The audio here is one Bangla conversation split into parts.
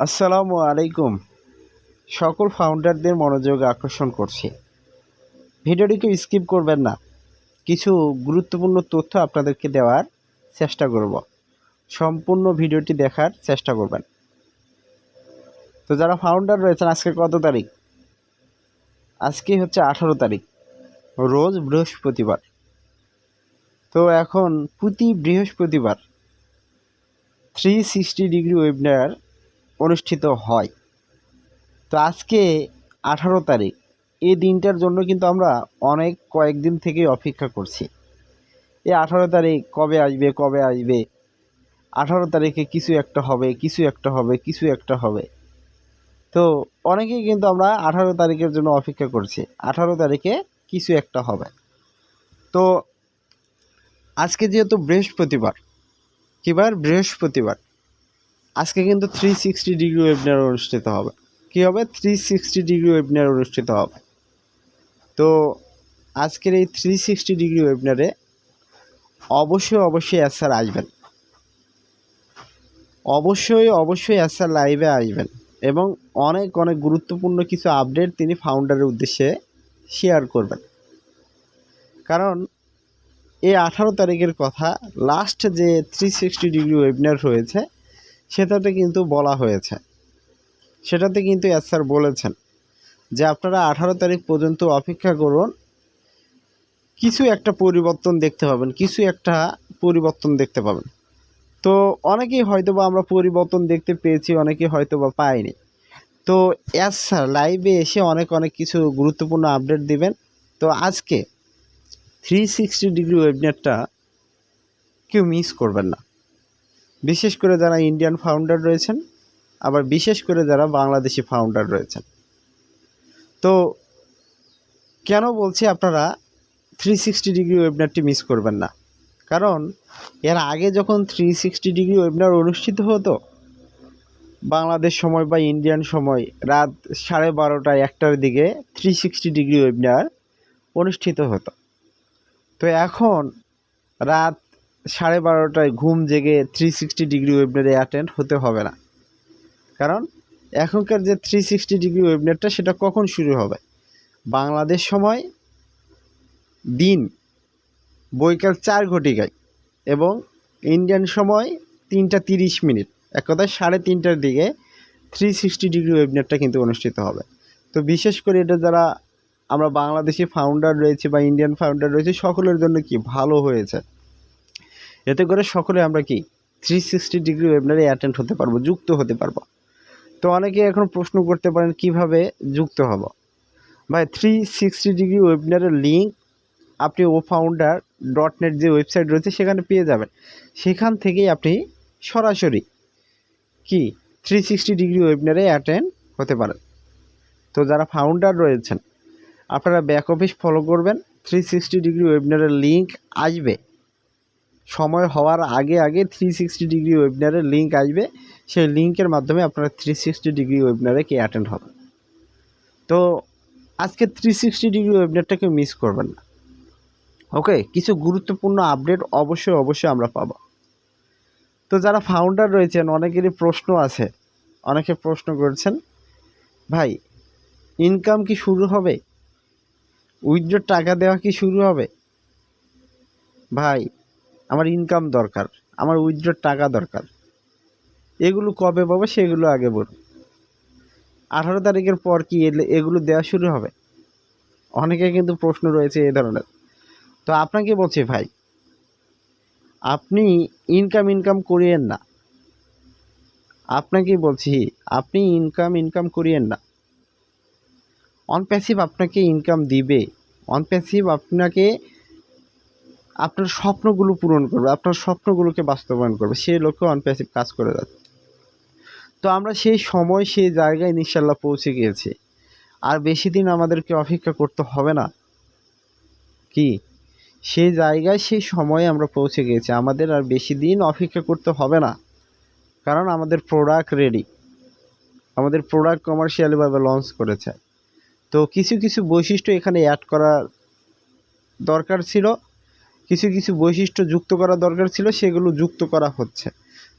আসসালামু আলাইকুম। সকল ফাউন্ডারদের মনোযোগ আকর্ষণ করছি। ভিডিওটিকে স্কিপ করবেন না। কিছু গুরুত্বপূর্ণ তথ্য আপনাদেরকে দেওয়ার চেষ্টা করব। সম্পূর্ণ ভিডিওটি দেখার চেষ্টা করবেন। তো যারা ফাউন্ডার রয়েছেন, আজকে কত তারিখ? আজকে হচ্ছে আঠারো তারিখ, রোজ বৃহস্পতিবার। তো এখন প্রতি বৃহস্পতিবার থ্রি সিক্সটি ডিগ্রি ওয়েবিনার অনুষ্ঠিত হয়। তো আজকে আঠারো তারিখ। এই দিনটার জন্য কিন্তু আমরা অনেক কয়েকদিন থেকে অপেক্ষা করছি। এই আঠারো তারিখ কবে আসবে কবে আসবে? আঠারো তারিখে কিছু একটা হবে, কিছু একটা হবে, কিছু একটা হবে। তো অনেকেই কিন্তু আমরা আঠারো তারিখের জন্য অপেক্ষা করছি। আঠারো তারিখে কিছু একটা হবে। তো আজকে যেহেতু বৃহস্পতিবার কিবার বৃহস্পতিবার আজকে কিন্তু থ্রি সিক্সটি ডিগ্রি ওয়েবিনার অনুষ্ঠিত হবে। কী হবে? থ্রি সিক্সটি ডিগ্রি ওয়েবিনার অনুষ্ঠিত হবে। তো আজকের এই থ্রি সিক্সটি ডিগ্রি ওয়েবিনারে অবশ্যই অবশ্যই অ্যাসার আসবেন। অবশ্যই অবশ্যই অ্যাসার লাইভে আসবেন এবং অনেক অনেক গুরুত্বপূর্ণ কিছু আপডেট তিনি ফাউন্ডারের উদ্দেশ্যে শেয়ার করবেন। কারণ এই আঠারো তারিখের কথা লাস্ট যে থ্রি সিক্সটি ডিগ্রি ওয়েবিনার হয়েছে সেটাতে কিন্তু বলা হয়েছে। সেটাতে কিন্তু এস স্যার বলেছেন যে আপনারা আঠারো তারিখ পর্যন্ত অপেক্ষা করুন, কিছু একটা পরিবর্তন দেখতে পাবেন, কিছু একটা পরিবর্তন দেখতে পাবেন। তো অনেকেই হয়তো বা আমরা পরিবর্তন দেখতে পেয়েছি, অনেকেই হয়তো বা পাইনি। তো এস স্যার লাইভে এসে অনেক অনেক কিছু গুরুত্বপূর্ণ আপডেট দিবেন। তো আজকে থ্রি সিক্সটি ডিগ্রি ওয়েবিনারটা কেউ মিস করবেন না। বিশেষ করে যারা ইন্ডিয়ান ফাউন্ডার রয়েছেন, আবার বিশেষ করে যারা বাংলাদেশি ফাউন্ডার রয়েছেন। তো কেন বলছি আপনারা থ্রি সিক্সটি ডিগ্রি ওয়েবিনারটি মিস করবেন না? কারণ এর আগে যখন থ্রি সিক্সটি ডিগ্রি ওয়েবিনার অনুষ্ঠিত হতো, বাংলাদেশ সময় বা ইন্ডিয়ান সময়, রাত সাড়ে বারোটা একটার দিকে থ্রি সিক্সটি ডিগ্রি ওয়েবিনার অনুষ্ঠিত হতো। তো এখন রাত সাড়ে বারোটায় ঘুম জেগে থ্রি সিক্সটি ডিগ্রি ওয়েবনেটে অ্যাটেন্ড হতে হবে না। কারণ এখনকার যে থ্রি সিক্সটি ডিগ্রি ওয়েবিনারটা সেটা কখন শুরু হবে? বাংলাদেশ সময় দিন বৈকাল চার ঘটিকায় এবং ইন্ডিয়ান সময় তিনটা তিরিশ মিনিট। এক কথায় সাড়ে তিনটার দিকে থ্রি সিক্সটি ডিগ্রি ওয়েবিনারটা কিন্তু অনুষ্ঠিত হবে। তো বিশেষ করে এটা যারা আমরা বাংলাদেশি ফাউন্ডার রয়েছে বা ইন্ডিয়ান ফাউন্ডার রয়েছে, সকলের জন্য কি ভালো হয়েছে? এতে করে সকলে আমরা কি থ্রি সিক্সটি ডিগ্রি ওয়েবিনারে অ্যাটেন্ড হতে পারব, যুক্ত হতে পারব। তো অনেকে এখন প্রশ্ন করতে পারেন, কীভাবে যুক্ত হব? ভাই থ্রি সিক্সটি ডিগ্রি ওয়েবিনারের লিঙ্ক আপনি ও ফাউন্ডার ডট নেট যে ওয়েবসাইট রয়েছে, সেখানে পেয়ে যাবেন। সেখান থেকেই আপনি সরাসরি কি থ্রি সিক্সটি ডিগ্রি ওয়েবিনারে অ্যাটেন্ড হতে পারেন। তো যারা ফাউন্ডার রয়েছেন, আপনারা ব্যাক অফিস ফলো করবেন থ্রি সিক্সটি ডিগ্রি ওয়েবিনারের লিঙ্ক আসবে। সময় হওয়ার আগে আগে থ্রি সিক্সটি ডিগ্রি ওয়েবিনারের লিঙ্ক আসবে। সেই লিঙ্কের মাধ্যমে আপনারা থ্রি সিক্সটি ডিগ্রি ওয়েবিনারে কি অ্যাটেন্ড হবেন তো আজকে থ্রি সিক্সটি ডিগ্রি ওয়েবিনারটাকে মিস করবেন না। ওকে কিছু গুরুত্বপূর্ণ আপডেট অবশ্যই অবশ্যই আমরা পাবো। তো যারা ফাউন্ডার রয়েছেন, অনেকেরই প্রশ্ন আছে। অনেকে প্রশ্ন করছেন, ভাই ইনকাম কি শুরু হবে? উইথড্র টাকা দেওয়া কি শুরু হবে? ভাই আমার ইনকাম দরকার, আমার উইথড্রর টাকা দরকার। এগুলো কবে পাবো সেগুলো আগে বলুন। আঠারো তারিখের পর কি এলে- এগুলো দেওয়া শুরু হবে? অনেকে কিন্তু প্রশ্ন রয়েছে এই ধরনের। তো আপনাকে বলছি ভাই, আপনি ইনকাম ইনকাম করিয়েন না। আপনাকে বলছি, আপনি ইনকাম ইনকাম করিয়েন না। অন প্যাসিভ আপনাকে ইনকাম দিবে। অন প্যাসিভ আপনাকে আপনার স্বপ্নগুলো পূরণ করবে, আপনার স্বপ্নগুলোকে বাস্তবায়ন করবে, সেই লক্ষ্যে অনপ্যাসিভ কাজ করে যাচ্ছে। তো আমরা সেই সময়, সেই জায়গায় ইনশাল্লাহ পৌঁছে গিয়েছি। আর বেশি দিন আমাদেরকে অপেক্ষা করতে হবে না। কি? সেই জায়গায়, সেই সময়ে আমরা পৌঁছে গিয়েছি। আমাদের আর বেশি দিন অপেক্ষা করতে হবে না। কারণ আমাদের প্রোডাক্ট রেডি আমাদের প্রোডাক্ট কমার্শিয়ালিভাবে লঞ্চ করেছে। তো কিছু কিছু বৈশিষ্ট্য এখানে অ্যাড করার দরকার ছিল। কিছু কিছু বৈশিষ্ট্য যুক্ত করা দরকার ছিল, সেগুলো যুক্ত করা হচ্ছে।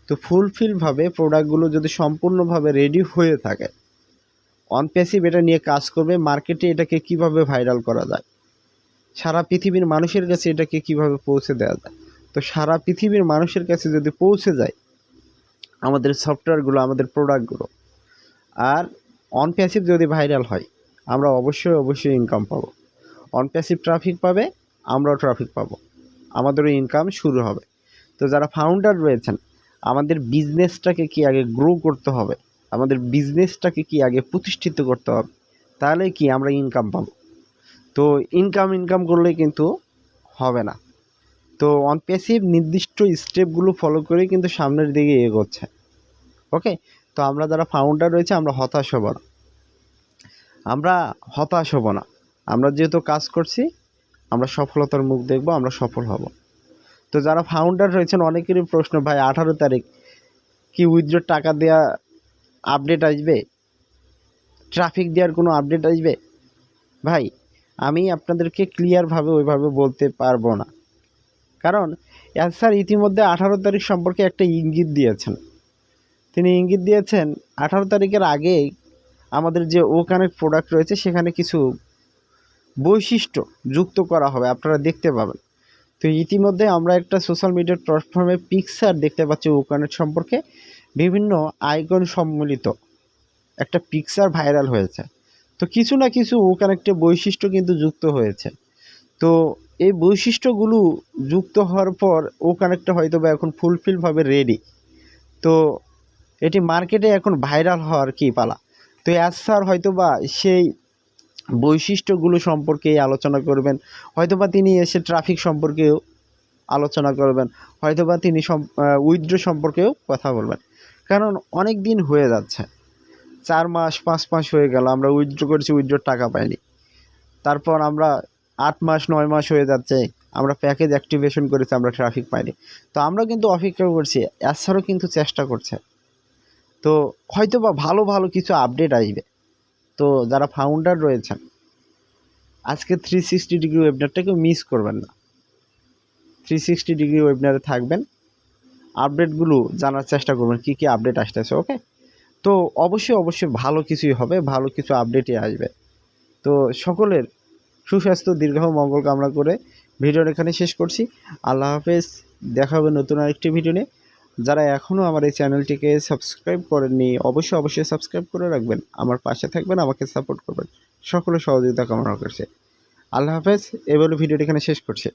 তো ফুলফিলভাবে প্রোডাক্টগুলো যদি সম্পূর্ণভাবে রেডি হয়ে থাকে অন প্যাসিভ এটা নিয়ে কাজ করবে, মার্কেটে এটাকে কীভাবে ভাইরাল করা যায়, সারা পৃথিবীর মানুষের কাছে এটাকে কীভাবে পৌঁছে দেওয়া যায়। তো সারা পৃথিবীর মানুষের কাছে যদি পৌঁছে যায়, আমাদের সফটওয়্যারগুলো, আমাদের প্রোডাক্টগুলো, আর অন প্যাসিভ যদি ভাইরাল হয়, আমরা অবশ্যই অবশ্যই ইনকাম পাবো। অন প্যাসিভ ট্রাফিক পাবে, আমরাও ট্রাফিক পাবো। আমাদেরও ইনকাম শুরু হবে। তো যারা ফাউন্ডার রয়েছেন, আমাদের বিজনেসটাকে কি আগে গ্রো করতে হবে? আমাদের বিজনেসটাকে কি আগে প্রতিষ্ঠিত করতে হবে? তাহলে কি আমরা ইনকাম পাবো? তো ইনকাম ইনকাম করলে কিন্তু হবে না। তো অন প্যাসিভ নির্দিষ্ট স্টেপগুলো ফলো করে কিন্তু সামনের দিকে এগোচ্ছে। ওকে তো আমরা যারা ফাউন্ডার রয়েছে, আমরা হতাশ হব না। আমরা হতাশ হব না। আমরা যেহেতু কাজ করছি আমরা সফলতার মুখ দেখব, আমরা সফল হব। তো যারা ফাউন্ডার রয়েছেন, অনেকেরই প্রশ্ন, ভাই, আঠারো তারিখ কি উইথড্র টাকা দেওয়া আপডেট আসবে? ট্রাফিক দেওয়ার কোনো আপডেট আসবে? ভাই, আমি আপনাদেরকে ক্লিয়ারভাবে ওইভাবে বলতে পারব না। কারণ স্যার ইতিমধ্যে আঠারো তারিখ সম্পর্কে একটা ইঙ্গিত দিয়েছেন। তিনি ইঙ্গিত দিয়েছেন, আঠারো তারিখের আগে আমাদের যে ও কানেক্ট প্রোডাক্ট রয়েছে, সেখানে কিছু বৈশিষ্ট্য যুক্ত করা হবে, আপনারা দেখতে পাবেন। তো ইতিমধ্যে আমরা একটা সোশ্যাল মিডিয়ার প্ল্যাটফর্মে পিকচার দেখতে পাচ্ছি ও কানেক্ট সম্পর্কে। বিভিন্ন আইকন সম্মিলিত একটা পিকচার ভাইরাল হয়েছে। তো কিছু না কিছু ও কানেক্টে বৈশিষ্ট্য কিন্তু যুক্ত হয়েছে। তো এই বৈশিষ্ট্যগুলো যুক্ত হওয়ার পর ও কানেক্টটা হয়তো বা এখন ফুলফিলভাবে রেডি তো এটি মার্কেটে এখন ভাইরাল হওয়ার কি পালা? তো অ্যাজ স্যার হয়তো বা সেই বৈশিষ্ট্যগুলো সম্পর্কে আলোচনা করবেন। হয়তোবা তিনি এসে ট্রাফিক সম্পর্কেও আলোচনা করবেন। হয়তোবা তিনি উইথড্র সম্পর্কেও কথা বলবেন। কারণ অনেক দিন হয়ে যাচ্ছে। চার মাস, পাঁচ মাস হয়ে গেল, আমরা উইথড্র করেছি উইথড্রর টাকা পাইনি। তারপর আমরা আট মাস, নয় মাস হয়ে যাচ্ছে, আমরা প্যাকেজ অ্যাক্টিভেশন করেছি, আমরা ট্রাফিক পাইনি। তো আমরা কিন্তু অপেক্ষা করছি এছাড়াও কিন্তু চেষ্টা করছে। তো হয়তো বা ভালো ভালো কিছু আপডেট আসবে। তো যারা ফাউন্ডার রয়েছেন, আজকে থ্রি সিক্সটি ডিগ্রি ওয়েবনারটাকেও মিস করবেন না। থ্রি সিক্সটি ডিগ্রি ওয়েবনারে থাকবেন আপডেটগুলো জানার চেষ্টা করবেন, কী কী আপডেট আসতেছে ওকে তো অবশ্যই অবশ্যই ভালো কিছুই হবে, ভালো কিছু আপডেটই আসবে। তো সকলের সুস্বাস্থ্য দীর্ঘ মঙ্গল কামনা করে ভিডিওটা এখানে শেষ করছি। আল্লাহ হাফেজ, দেখা হবে নতুন আরেকটি ভিডিও নিয়ে। যারা এখনও আমার এই চ্যানেলটিকে সাবস্ক্রাইব করেননি, অবশ্যই অবশ্যই সাবস্ক্রাইব করে রাখবেন, আমার পাশে থাকবেন, আমাকে সাপোর্ট করবেন। সকলে সহযোগিতা কামনা করছে। আল্লাহ হাফেজ, এবারে ভিডিওটি এখানে শেষ করছে।